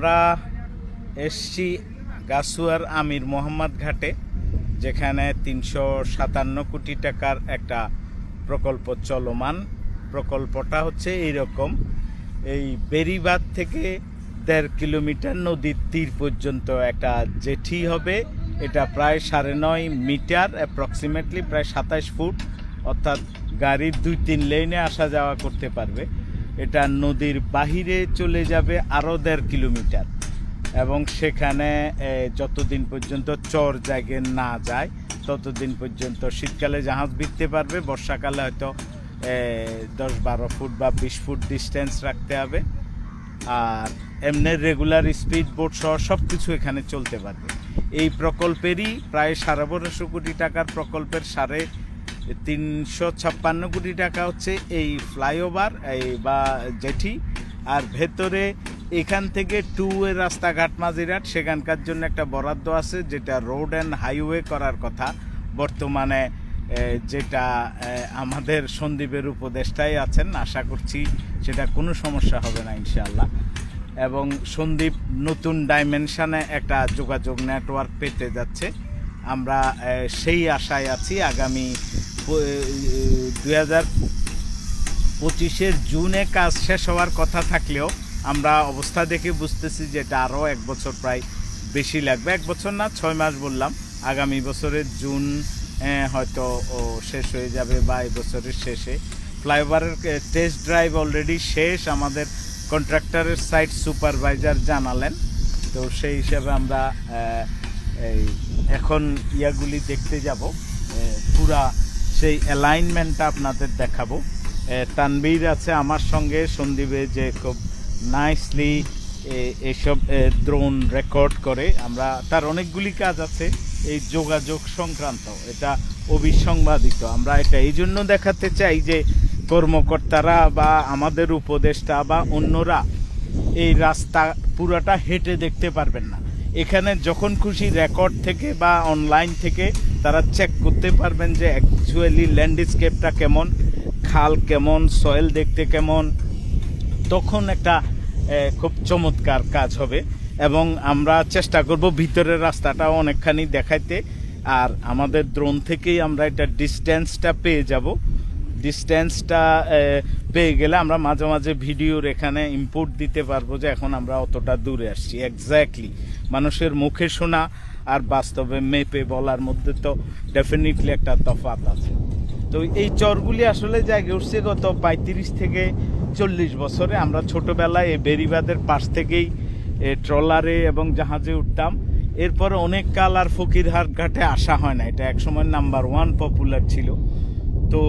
আমরা এসছি গাছুয়ার আমির মোহাম্মদ ঘাটে, যেখানে তিনশো সাতান্ন কোটি টাকার একটা প্রকল্প চলমান। প্রকল্পটা হচ্ছে এইরকম, এই বেরিবাদ থেকে দেড় কিলোমিটার নদীর তীর পর্যন্ত একটা জেঠি হবে। এটা প্রায় সাড়ে নয় মিটার অ্যাপ্রক্সিমেটলি প্রায় সাতাশ ফুট, অর্থাৎ গাড়ির দুই তিন লেনে আসা যাওয়া করতে পারবে। এটা নদীর বাহিরে চলে যাবে আরও দেড় কিলোমিটার। এবং সেখানে যতদিন পর্যন্ত চর জায়গায় না যায়, ততদিন পর্যন্ত শীতকালে জাহাজ ভিড়তে পারবে, বর্ষাকালে হয়তো দশ বারো ফুট বা বিশ ফুট ডিস্টেন্স রাখতে হবে। আর এমনি রেগুলার স্পিড বোট সহ সব কিছু এখানে চলতে পারবে। এই প্রকল্পেরই প্রায় সাড়ে বারোশো কোটি টাকার প্রকল্পের সাড়ে তিনশো ছাপ্পান্ন কোটি টাকা হচ্ছে এই ফ্লাইওভার, এই বা জেঠি আর ভেতরে এখান থেকে টু এ রাস্তাঘাট মাঝিরাট সেখানকার জন্য একটা বরাদ্দ আছে, যেটা রোড অ্যান্ড হাইওয়ে করার কথা। বর্তমানে যেটা আমাদের সন্দীপের উপদেষ্টাই আছেন, আশা করছি সেটা কোনো সমস্যা হবে না, ইনশাআল্লাহ। এবং সন্দীপ নতুন ডাইমেনশানে একটা যোগাযোগ নেটওয়ার্ক পেতে যাচ্ছে। আমরা সেই আশায় আছি, আগামী দুই হাজার পঁচিশের জুনে কাজ শেষ হওয়ার কথা থাকলেও আমরা অবস্থা দেখে বুঝতেছি যে এটা আরও এক বছর প্রায় বেশি লাগবে। এক বছর না, ছয় মাস বললাম। আগামী বছরের জুন হয়তো শেষ হয়ে যাবে বা এই বছরের শেষে। ফ্লাইওভারের টেস্ট ড্রাইভ অলরেডি শেষ। আমাদের কন্ট্রাক্টরের সাইট সুপারভাইজার জানালেন। তো সেই হিসাবে আমরা এই এখন ইয়াগুলি দেখতে যাব। পুরা সেই অ্যালাইনমেন্টটা আপনাদের দেখাবো। তানবীর আছে আমার সঙ্গে, সন্দীপে যে খুব নাইসলি এসব দ্রোন রেকর্ড করে। আমরা, তার অনেকগুলি কাজ আছে এই যোগাযোগ সংক্রান্ত, এটা অবিসংবাদিত। আমরা এটা এই জন্য দেখাতে চাই যে কর্মকর্তারা বা আমাদের উপদেষ্টা বা অন্যরা এই রাস্তা পুরাটা হেঁটে দেখতে পারবেন না। এখানে যখন খুশি রেকর্ড থেকে বা অনলাইন থেকে তারা চেক করতে পারবেন যে অ্যাকচুয়ালি ল্যান্ডস্কেপটা কেমন, খাল কেমন সয়েল দেখতে কেমন। তখন একটা খুব চমৎকার কাজ হবে এবং আমরা চেষ্টা করব ভিতরের রাস্তাটাও অনেকখানি দেখাইতে। আর আমাদের ড্রোন থেকেই আমরা এটা ডিস্টেন্সটা পেয়ে যাব। ডিস্টেন্সটা পেয়ে গেলে আমরা মাঝে মাঝে ভিডিওর এখানে ইম্পোর্ট দিতে পারব যে এখন আমরা অতটা দূরে আসছি। এক্স্যাক্টলি মানুষের মুখে শোনা আর বাস্তবে মেপে বলার মধ্যে তো ডেফিনেটলি একটা তফাৎ আছে। তো এই চরগুলি আসলে জায়গায় উঠছে গত পঁয়ত্রিশ থেকে চল্লিশ বছরে। আমরা ছোটোবেলায় এই বেরিবাদের পাশ থেকেই ট্রলারে এবং জাহাজে উঠতাম। এরপরে অনেক কাল আর ফকিরহাট ঘাটে আসা হয় না। এটা একসময় নাম্বার ওয়ান পপুলার ছিল। তো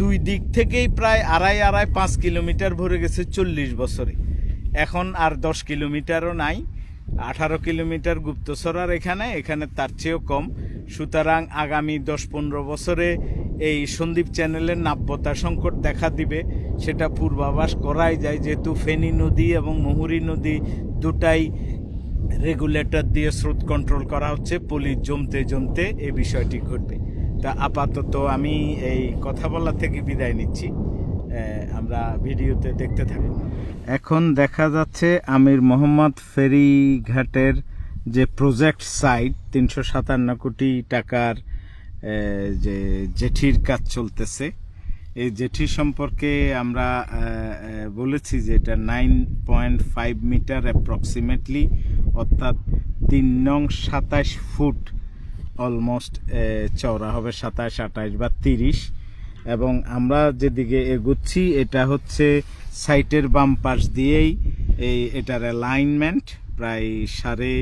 দুই দিক থেকেই প্রায় আড়াই আড়াই, পাঁচ কিলোমিটার ভরে গেছে চল্লিশ বছরে। এখন আর দশ কিলোমিটারও নাই। আঠারো কিলোমিটার গুপ্তসরার এখানে এখানে তার চেয়েও কম। সুতরাং আগামী দশ পনেরো বছরে এই সন্দীপ চ্যানেলের নাব্যতা সংকট দেখা দিবে, সেটা পূর্বাভাস করাই যায়। যেহেতু ফেনী নদী এবং মুহুরী নদী দুটাই রেগুলেটর দিয়ে স্রোত কন্ট্রোল করা হচ্ছে, পলি জমতে জমতে এই বিষয়টি ঘটবে। তা আপাতত আমি এই কথা বলা থেকে বিদায় নিচ্ছি। আমরা ভিডিওতে দেখতে থাকি এখন দেখা যাচ্ছে আমির মোহাম্মদ ফেরিঘাটের যে প্রজেক্ট সাইট, তিনশো সাতান্ন কোটি টাকার যে জেঠির কাজ চলতেছে। এই জেঠি সম্পর্কে আমরা বলেছি যে এটা nine point five metre approximately অর্থাৎ তিন নং সাতাশ ফুট অলমোস্ট চওড়া হবে সাতাশ, আঠাশ বা তিরিশ। এবং আমরা যেদিকে এগুচ্ছি, এটা হচ্ছে সাইটের বাম পাশ দিয়েই এই এটার অ্যালাইনমেন্ট প্রায় সাড়ে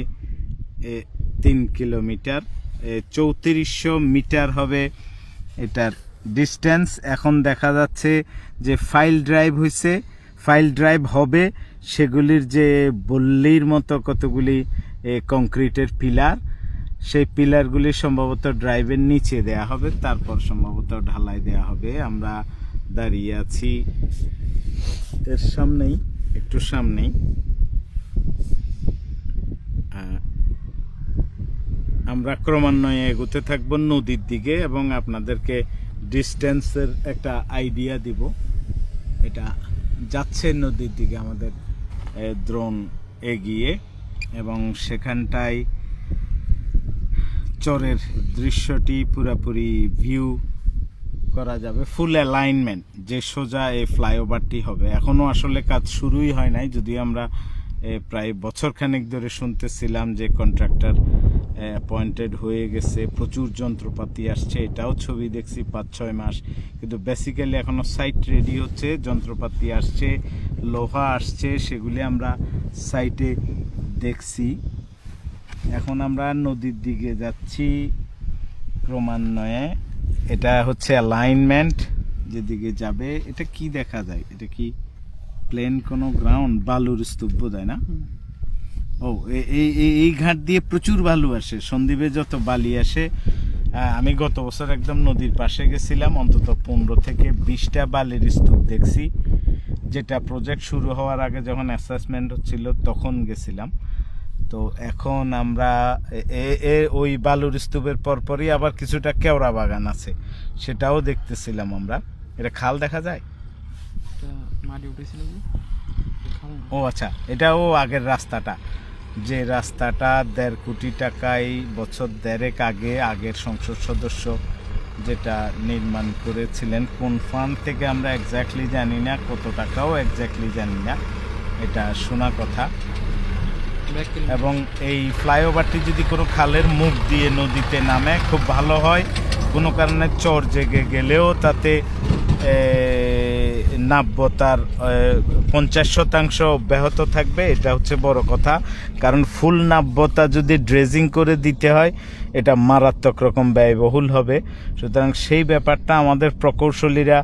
তিন কিলোমিটার। চৌত্রিশশো মিটার হবে এটার ডিস্টেন্স এখন দেখা যাচ্ছে যে ফাইল ড্রাইভ হয়েছে ফাইল ড্রাইভ হবে সেগুলির যে বল্লির মতো কতগুলি কংক্রিটের পিলার সেই পিলারগুলি সম্ভবত ড্রাইভের নিচে দেয়া হবে, তারপর সম্ভবত ঢালাই দেয়া হবে। আমরা দাঁড়িয়ে আছি এর সামনেই, একটু সামনেই। আমরা ক্রমান্বয়ে এগোতে থাকব নদীর দিকে এবং আপনাদেরকে ডিস্টেন্সের একটা আইডিয়া দিব। এটা যাচ্ছে নদীর দিকে আমাদের ড্রোন এগিয়ে এবং সেখানটায় চরের দৃশ্যটি পুরোপুরি ভিউ করা যাবে ফুল অ্যালাইনমেন্ট যে সোজা এই ফ্লাইওভারটি হবে। এখনও আসলে কাজ শুরুই হয় নাই যদি আমরা প্রায় বছরখানেক ধরে শুনতেছিলাম যে কন্ট্রাক্টর অ্যাপয়েন্টেড হয়ে গেছে, প্রচুর যন্ত্রপাতি আসছে, এটাও ছবি দেখছি পাঁচ ছয় মাস। কিন্তু বেসিক্যালি এখনও সাইট রেডি হচ্ছে, যন্ত্রপাতি আসছে, লোহা আসছে, সেগুলি আমরা সাইটে দেখছি। এখন আমরা নদীর দিকে যাচ্ছি ক্রমান্বয়ে। এটা হচ্ছে অ্যালাইনমেন্ট যেদিকে যাবে এটা কি দেখা যায়? এটা কি প্লেন কোনো গ্রাউন্ড বালুর স্তূপ বোধহয় না? ও এই এই- এই ঘাট দিয়ে প্রচুর বালু আসে সন্দ্বীপে যত বালি আসে। আমি গত বছর একদম নদীর পাশে গেছিলাম অন্তত পনেরো থেকে বিশটা বালির স্তূপ দেখছি। যেটা প্রজেক্ট শুরু হওয়ার আগে যখন অ্যাসেসমেন্ট হচ্ছিল তখন গেছিলাম। তো এখন আমরা এ- ওই বালুর স্তূপের পরপরই আবার কিছুটা কেওড়া বাগান আছে। সেটাও দেখতেছিলাম আমরা। এটা খাল দেখা যায়? এটা ও আচ্ছা এটাও আগের রাস্তাটা। যে রাস্তাটা দেড় কোটি টাকায় বছর দেড়েক আগে আগের সংসদ সদস্য যেটা নির্মাণ করেছিলেন কোন ফান্ড থেকে আমরা এক্স্যাক্টলি জানি না কত টাকাও এক্স্যাক্টলি জানি না। এটা শোনা কথা। এবং এই ফ্লাইওভারটি যদি কোনো খালের মুখ দিয়ে নদীতে নামে, খুব ভালো হয়। কোনো কারণে চর জেগে গেলেও তাতে নাব্যতার পঞ্চাশ শতাংশ অব্যাহত থাকবে, এটা হচ্ছে বড় কথা। কারণ ফুল নাব্যতা যদি ড্রেজিং করে দিতে হয়, এটা মারাত্মক রকম ব্যয়বহুল হবে। সুতরাং সেই ব্যাপারটা আমাদের প্রকৌশলীরা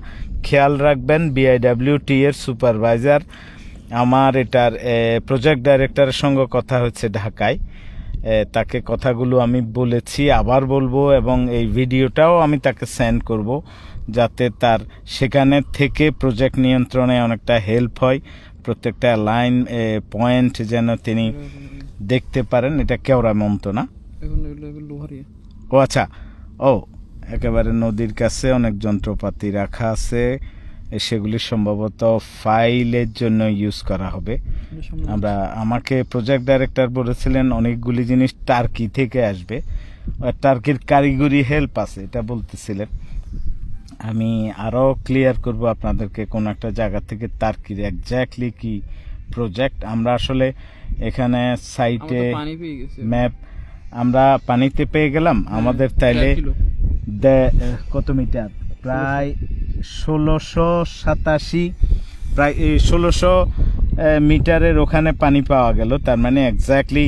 খেয়াল রাখবেন বিআইডাব্লিউটি এর সুপারভাইজার। আমার এটার প্রজেক্ট ডাইরেক্টরের সঙ্গে কথা হচ্ছে ঢাকায়। তাকে কথাগুলো আমি বলেছি আবার বলব এবং এই ভিডিওটাও আমি তাকে সেন্ড করব যাতে তার সেখানে থেকে প্রজেক্ট নিয়ন্ত্রণে অনেকটা হেল্প হয় প্রত্যেকটা লাইন পয়েন্ট যেন তিনি দেখতে পারেন। এটা কেওড়া মন্ত না? ও আচ্ছা। ও একেবারে নদীর কাছে অনেক যন্ত্রপাতি রাখা আছে। সেগুলি সম্ভবত ফাইলের জন্য ইউজ করা হবে। আমরা আমাকে প্রজেক্ট ডাইরেক্টর বলেছিলেন অনেকগুলি জিনিস টার্কি থেকে আসবে। টার্কির কারিগরি হেল্প আছে এটা বলতেছিলেন। আমি আরও ক্লিয়ার করব আপনাদেরকে কোন একটা জায়গা থেকে টার্কির এক্স্যাক্টলি কি প্রজেক্ট আমরা আসলে এখানে সাইটে ম্যাপ আমরা পানিতে পেয়ে গেলাম। আমাদের হ্যাঁ, তাইলে দে- কত মিটার? প্রায় ষোলোশো সাতাশি, প্রায় ষোলোশো মিটারের ওখানে পানি পাওয়া গেল। তার মানে এক্স্যাক্টলি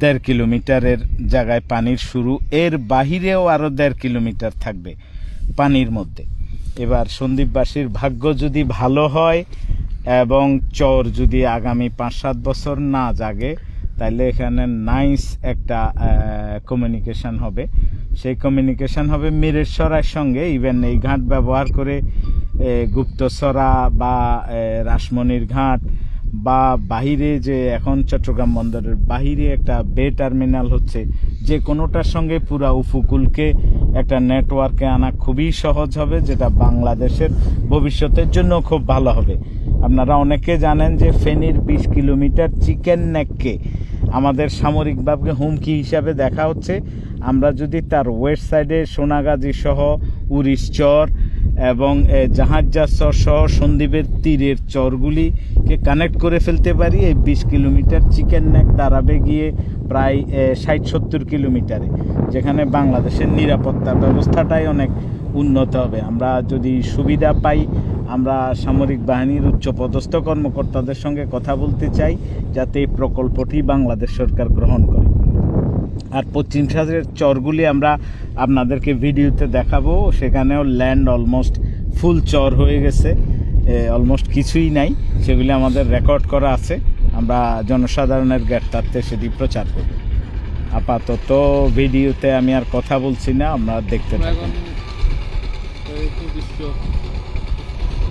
দেড় কিলোমিটারের জায়গায় পানির শুরু। এর বাহিরেও আরও দেড় কিলোমিটার থাকবে পানির মধ্যে। এবার সন্দীপবাসীর ভাগ্য যদি ভালো হয় এবং চর যদি আগামী পাঁচ সাত বছর না জাগে তাহলে এখানে নাইস একটা কমিউনিকেশন হবে। সেই কমিউনিকেশন হবে মিরেশ্বরার সঙ্গে ইভেন এই ঘাট ব্যবহার করে গুপ্তসরা বা রাসমণির ঘাট বা বাহিরে যে এখন চট্টগ্রাম বন্দরের বাহিরে একটা বে টার্মিনাল হচ্ছে, যে কোনোটার সঙ্গে পুরা উপকূলকে একটা নেটওয়ার্কে আনা খুবই সহজ হবে, যেটা বাংলাদেশের ভবিষ্যতের জন্য খুব ভালো হবে। আপনারা অনেকে জানেন যে ফেনীর বিশ কিলোমিটার চিকেন নেককে আমাদের সামরিকভাবে হুমকি হিসাবে দেখা হচ্ছে। আমরা যদি তার ওয়েস্ট সাইডে সোনাগাজী সহ উড়িষ্চর এবং এ, জাহাজজার চর সহ সন্দ্বীপের তীরের চরগুলিকে কানেক্ট করে ফেলতে পারি এই বিশ কিলোমিটার চিকেন নেক দাঁড়াবে গিয়ে প্রায় ষাট সত্তর কিলোমিটারে যেখানে বাংলাদেশের নিরাপত্তা ব্যবস্থাটাই অনেক উন্নত হবে। আমরা যদি সুবিধা পাই আমরা সামরিক বাহিনীর উচ্চপদস্থ কর্মকর্তাদের সঙ্গে কথা বলতে চাই যাতে এই প্রকল্পটি বাংলাদেশ সরকার গ্রহণ করে আর পশ্চিম সাগরের চরগুলি আমরা আপনাদেরকে ভিডিওতে দেখাবো সেখানেও ল্যান্ড অলমোস্ট ফুল চর হয়ে গেছে অলমোস্ট কিছুই নাই সেগুলি আমাদের রেকর্ড করা আছে আমরা জনসাধারণের জ্ঞাতার্থে সেটি প্রচার করব আপাতত ভিডিওতে আমি আর কথা বলছি না আমরা দেখতে থাকুন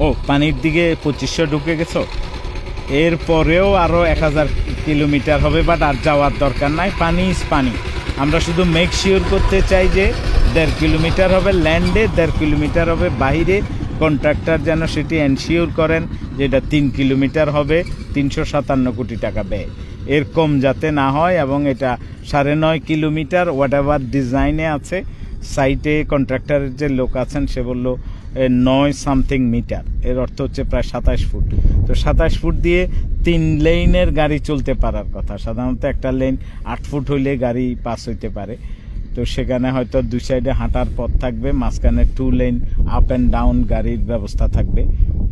ও, পানির দিকে পঁচিশশো ঢুকে গেছো? এরপরেও আরও এক হাজার কিলোমিটার হবে বাট আর যাওয়ার দরকার নাই। পানি ইজ পানি। আমরা শুধু মেক শিওর করতে চাই যে দেড় কিলোমিটার হবে ল্যান্ডে দেড় কিলোমিটার হবে বাইরে। কন্ট্রাক্টর যেন সেটি এনশিওর করেন যে এটা তিন কিলোমিটার হবে, তিনশো সাতান্ন কোটি টাকা ব্যয়। এর কম যাতে না হয় এবং এটা সাড়ে নয় কিলোমিটার হোয়াট ডিজাইনে আছে সাইটে কন্ট্রাক্টরের যে লোক আছেন, সে বলল নয় সামথিং মিটার এর অর্থ হচ্ছে প্রায় সাতাশ ফুট। তো সাতাশ ফুট দিয়ে তিন লেনের গাড়ি চলতে পারার কথা। সাধারণত একটা লেন আট ফুট হইলে গাড়ি পাস হইতে পারে। তো সেখানে হয়তো দুই সাইডে হাঁটার পথ থাকবে, মাঝখানে two lane up and down গাড়ির ব্যবস্থা থাকবে।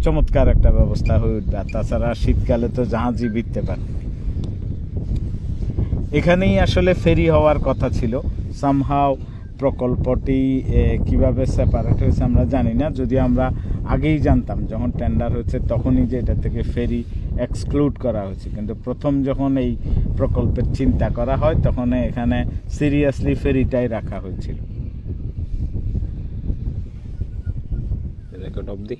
চমৎকার একটা ব্যবস্থা হয়ে উঠবে। তাছাড়া শীতকালে তো জাহাজই বিকতে পারবে এখানেই আসলে ফেরি হওয়ার কথা ছিল। সামহাও প্রকল্পটি কীভাবে সেপারেট হয়েছে আমরা জানি না। যদি আমরা আগেই জানতাম, যখন টেন্ডার হয়েছে, তখনই যে এটা থেকে ফেরি এক্সক্লুড করা হয়েছে। কিন্তু প্রথম যখন এই প্রকল্পের চিন্তা করা হয়, তখন এখানে সিরিয়াসলি ফেরিটাই রাখা হয়েছিল। রেকর্ড অবধি